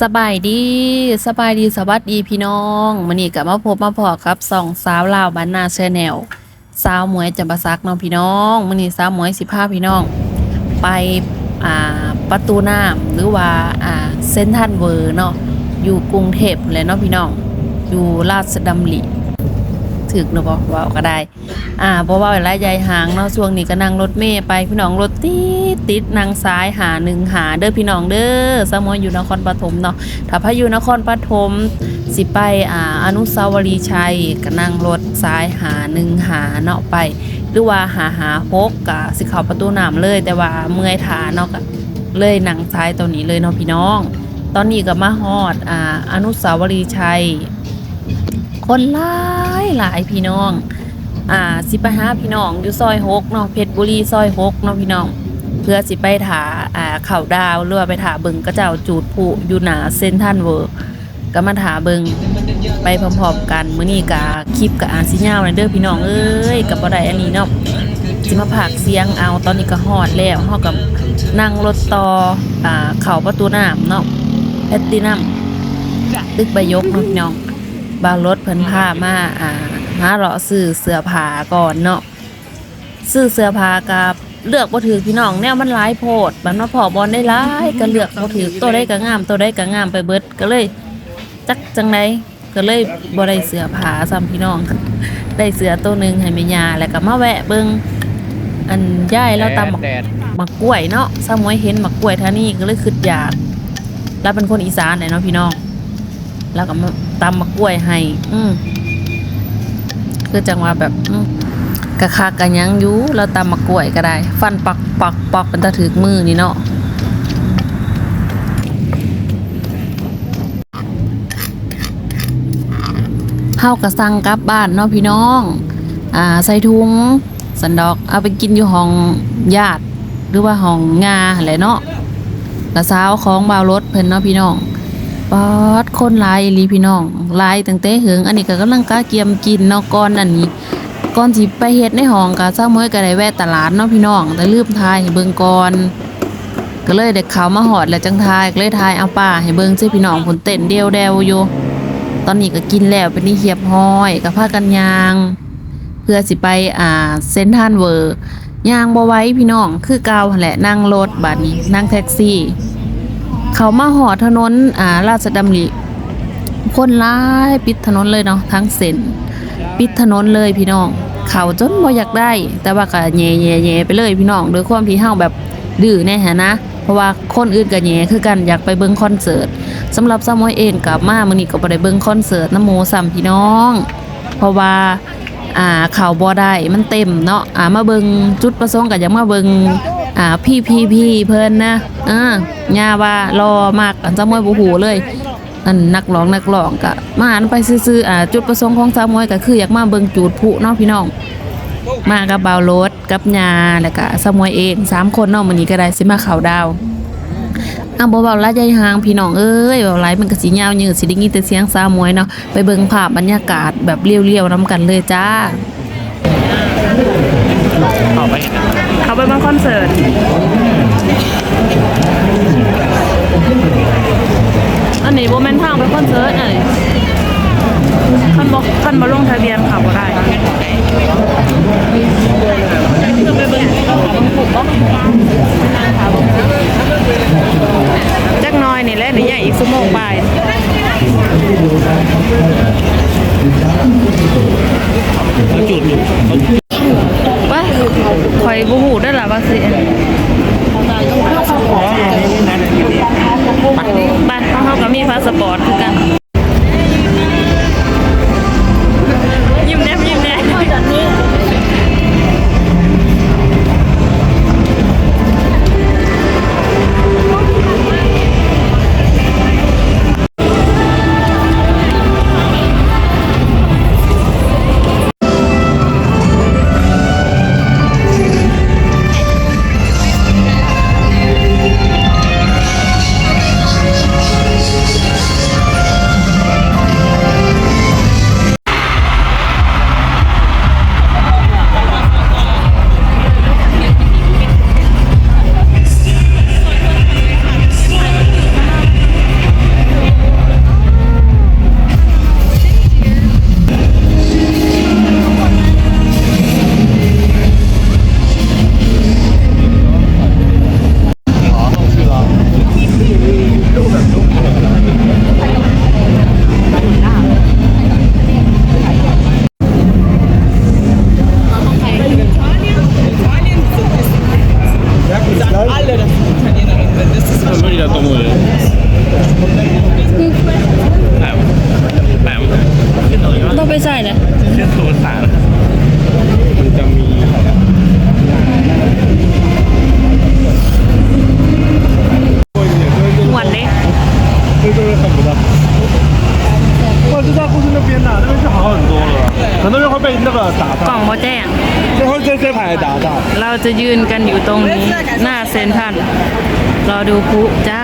สบายดีสบายดีสวัสดีพี่น้องมันนี่กับมาพบมาพอครับสองสาวลาวบ้านนาเชนแนลสาวหมวยจำปาซักน้องพี่น้องมันนี่สาวหมวยสิบห้าพี่น้อง ไปอ่าประตูน้ำหรือว่าอ่าเซนทันเวอร์เนาะอยู่กรุงเทพเลยเนาะพี่น้อง อยู่ราชดำริ ถึกเนาะบ่เว้าก็ได้ อ่าเพราะว่าเวลายายหางเนาะช่วงนี้ก็นั่งรถเมล์ไปพี่น้องรถติดติดนั่งซ้ายหาหนึ่งหาเด้อพี่น้องเด้อสมอยอยู่นครปฐมเนาะถ้าพายู่นครปฐมสิไปอ่าอนุสาวรีย์ชัยก็นั่งรถซ้ายหาหนึ่งหาเนาะไป หรือว่าหาหาหกก็สิเข้าประตูน้ำเลย แต่ว่าเมื่อยขาเนาะก็เลยนั่งซ้ายตัวนี้เลยเนาะพี่น้อง ตอนนี้ก็มาฮอดอ่าอนุสาวรีย์ชัย คนหลายหลายพี่น้อง อ่าสิไปหาพี่น้องอยู่ซอยหกเนาะเพชรบุรีซอยหกเนาะพี่น้อง เพื่อสิไปถาอ่าเข่าดาวหรือว่าไปถาเบิงกระเจ้าจูดผู้อยู่หนาเซนทันเวิร์ก็มาถาเบิงไปพร้อมๆกันมื้อนี้กะคลิปกับอาสิยาวนะเด้อพี่น้องเอ้ยกับบ่ได้อันนี้เนาะสิมาผากเสียงเอาตอนนี้ก็ฮอดแล้วเฮากับนั่งรถต่ออ่าเข้าประตูน้ำเนาะแพตตินัมตึกใบยกเนาะพี่น้อง บางรถเพิ่นพามาอ่าหาเลาะซื้อเสื้อผ้าก่อนเนาะซื้อเสื้อผ้ากับเลือกบ่ถือพี่น้องแนวมันหลายโพดบัดมาพอบอลได้หลายก็เลือกบ่ถือตัวใดก็งามตัวใดก็งามไปเบิดก็เลย จักจังไดก็เลยบ่ได้เสื้อผ้าซ้ำพี่น้อง ได้เสื้อตัวหนึงให้แม่ย่าแล้วก็มาแวะเบิ่งอันยายเราตำบักแดดมักกล้วยเนาะสมวยเห็นมักกล้วยท่านี่ก็เลยคิดอยากเราเป็นคนอีสานแหละเนาะพี่น้อง แล้วก็มา ตำมักล้วยให้ อืมคือจังว่าแบบกะคากะยังยูเราตำมักล้วยก็ได้ ฟันปักปักปักเป็นตะถึกมือนี่เนาะเฮากะสั่งกลับบ้านเนาะพี่น้อง อ่าใส่ถุงสันดอกเอาไปกินอยู่ห้องญาติหรือว่าห้องงาแหละเนาะละสาวของบ่าวรถเพิ่นเนาะพี่น้อง ปอดคนหลายลีพี่น้องหลายตั้งแต่เหิงอันนี้ก็กำลังกาเกียมกินเนาะก่อนอันนี้ก่อนสิไปเฮ็ดในห้องก็เจ้ามื้อก็ได้แวะตลาดเนาะพี่น้อง แต่ลืมทายให้เบิ่งก่อนก็เลยเด็กเขามาหอดแล้วจังทายก็เลยทายเอาป้าให้เบิ่งซิพี่น้องผลเต้นเดียวแดวอยู่ตอนนี้ก็กินแล้วเป็นนี่เหียบห้อยกับผ้ากันยาง เพื่อสิไปอ่าเซนทันเวอร์ยางบ่ไว้พี่น้องคือเก่าหันแหละนั่งรถบัดนี้นั่งแท็กซี่ เขามาหอดถนนอ่าราชดำริคนร้ายปิดถนนเลยเนาะทั้งเส้นปิดถนนเลยพี่น้อง เขาจนบ่อยากได้ แต่ว่าก็แย่แย่แย่ไปเลยพี่น้องโดยความที่เฮาแบบดื้อแน่ฮะนะ เพราะว่าคนอื่นก็แย่คือกันอยากไปเบิ่งคอนเสิร์ตสำหรับซามอยเองกับมามื้อนี้ก็บ่ได้เบิ่งคอนเสิร์ตน้ำหมูซ้ำพี่น้อง เพราะว่าอ่าเขาบ่ได้มันเต็มเนาะอ่ามาเบิงจุดประสงค์ก็อยากมาเบิง อ่าพี่พี่พี่เพิ่นนะอ่าย่าว่ารอมากอันซะมวยบ่ฮู้เลย อันนักร้องนักร้องก็มาอันไปซื่ออ่าจุดประสงค์ของซามวยก็คืออยากมาเบิงจูดผู้เนาะพี่น้อง มากับบ่ารถกับยาแล้วก็ซามวยเองสามคนเนาะมื้อนี้ก็ได้สิมาข้าดาวอะบ่เว้าลายายหางพี่น้องเอ้ยเว้าหลายมันก็สิยาวยืดสิได้ยินแต่เสียงซามวยเนาะไปเบิ่งภาพบรรยากาศแบบเรียวๆนํกันเลยจ้า ออกไปเขาไปบังคอนเสิร์ตอันนี้โบแมนทางไปคอนเสิร์ตอันนี้คันบอกคันมาลงทะเบียนค่ะบ่ได้คือไปเบิ่งเขาขาบังผูกบ่จักน้อยนี่แหละนี่ใหญ่อีกชั่วโมงบ่ายเขาจุดอยู่ ข่อยบ่ฮู้ได้อล่ะว่าสิบ้าน จะยืนกันอยู่ตรงนี้ หน้าเซนทันรอดูพุจ้า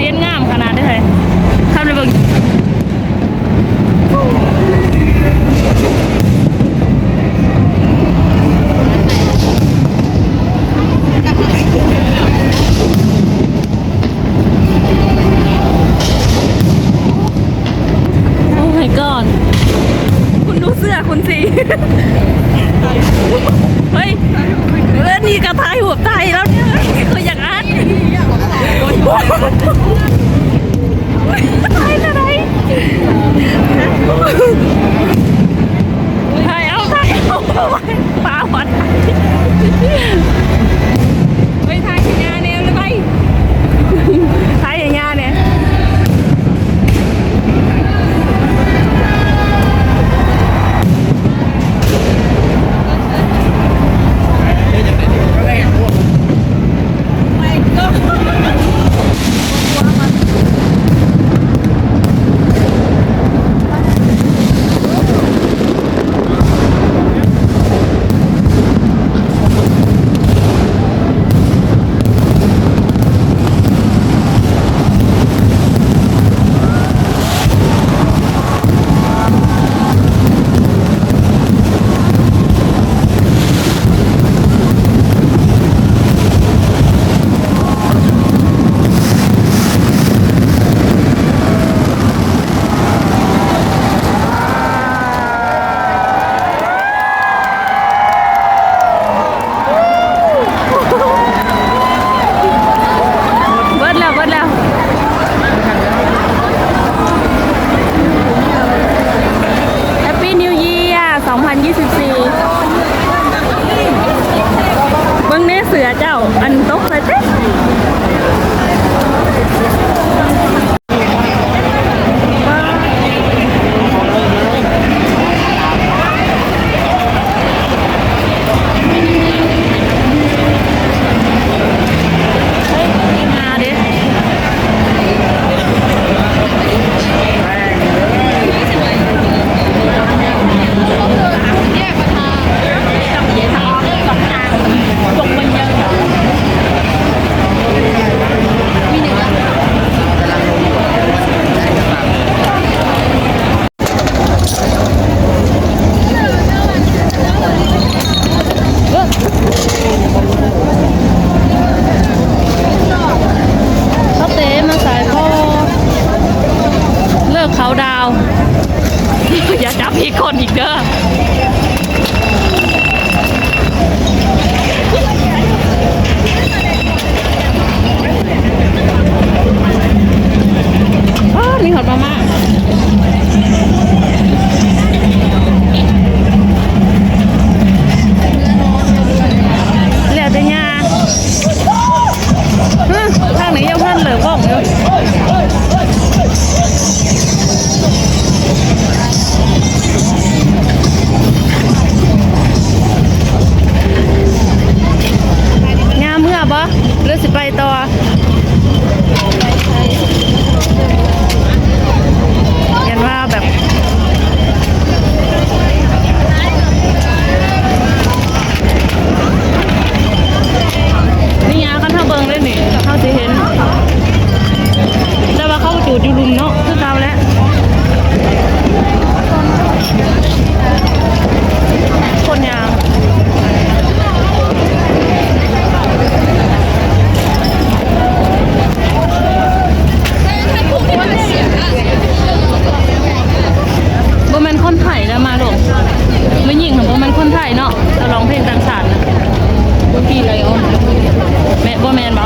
เห็นงามขนาดได้เลยทำเลยเบิ่งคุณดูเสื้อคุณสิเฮ้ยเล่นนี่กระทายหัวใจแล้วเนี่ยคืออยาง ถ่ายเอาถ่ายเอาปลาหวัดไปถ่ายอย่างงานเนี่ยเลยไปถ่ายอย่างงานเนี่ย ดอยู่ลุมเนาะคือเก่าแล้วคนยางบ่แม่นคนไถ่แล้วมาหลงไม่ยิงของบ่แม่นคนไถ่เนาะจะร้องเพลงต่างชาตินะพี่ไรออนแม่บ่แมนบ่